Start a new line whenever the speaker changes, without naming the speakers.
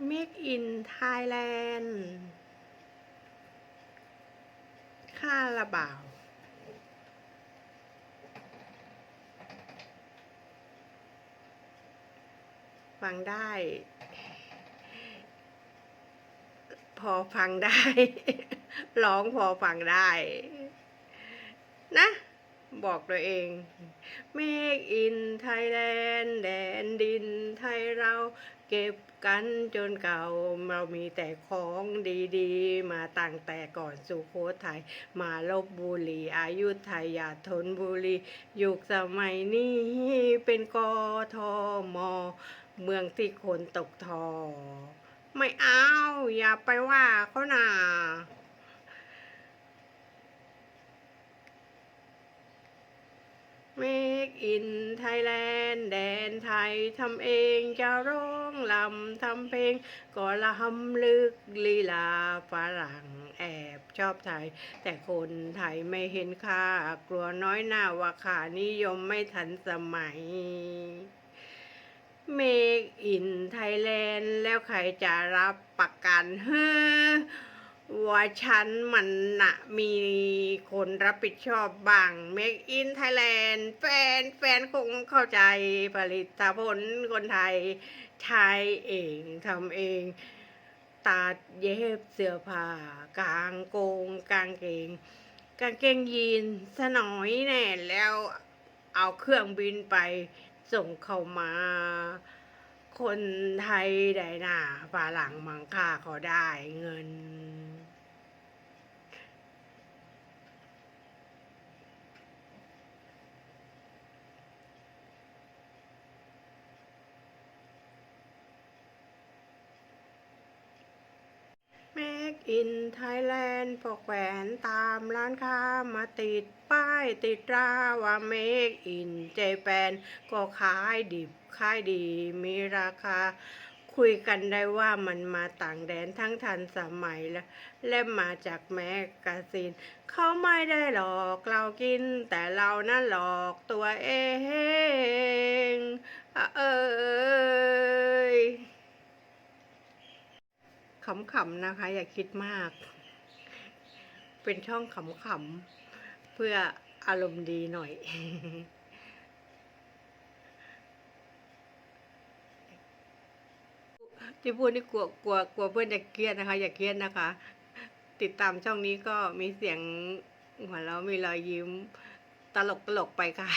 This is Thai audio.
Make in Thailand ค่าระบ่าว ฟังได้ พอฟังได้ ร้องพอฟังได้ นะ บอกตัวเอง Make in Thailand แดนดินไทยเรา เก็บกันจนเก่าเรามีแต่ของดีๆ มาตั้งแต่ก่อนสุโขทัยมาลบบุรีอายุทยาทนบุรียุคสมัยนี้เป็นกทมเมืองที่คนตกทอ ไม่เอาอย่าไปว่าเขานา Make in Thailand แดนไทยทำเองจะร้องลำทำเพลง ก็ลำลึกลีลาฝรั่งแอบชอบไทย แต่คนไทยไม่เห็นค่ากลัวน้อยหน้าว่าค่านิยมไม่ทันสมัย Make in Thailand แล้วใครจะรับประกันเฮ้อ ว่าฉันมันนะมีคนรับผิดชอบบ้าง Make in Thailand แฟนแฟนคงเข้าใจผลิตผลคนไทยใช้เองทำเอง ตัดเย็บเสื้อผ้ากางโกงกางเกง กางเกงยีนสนอยแน่แล้วเอาเครื่องบินไปส่งเข้ามา คนไทยได้หน้าฝรั่งมังค่าเขาได้เงิน Make in Thailand พกแหวนตามร้านค้ามาติดป้ายติดราว่า Make in Japan ก็ขายดิบขายดีมีราคา คุยกันได้ว่ามันมาต่างแดนทั้งทันสมัยและและมาจากแมกกาซีนเขาไม่ได้หลอกเรากิน แต่เรานั่นหลอกตัวเอง เอย ขำๆนะคะ อย่าคิดมาก เป็นช่องขำๆเพื่ออารมณ์ดีหน่อย ที่พูดนี่กลัวกลัวกลัวเพื่อนจะเครียดนะคะ อย่าเครียดนะคะ ติดตามช่องนี้ก็มีเสียงหัวเราะมีรอยยิ้มตลกตลกๆไปค่ะ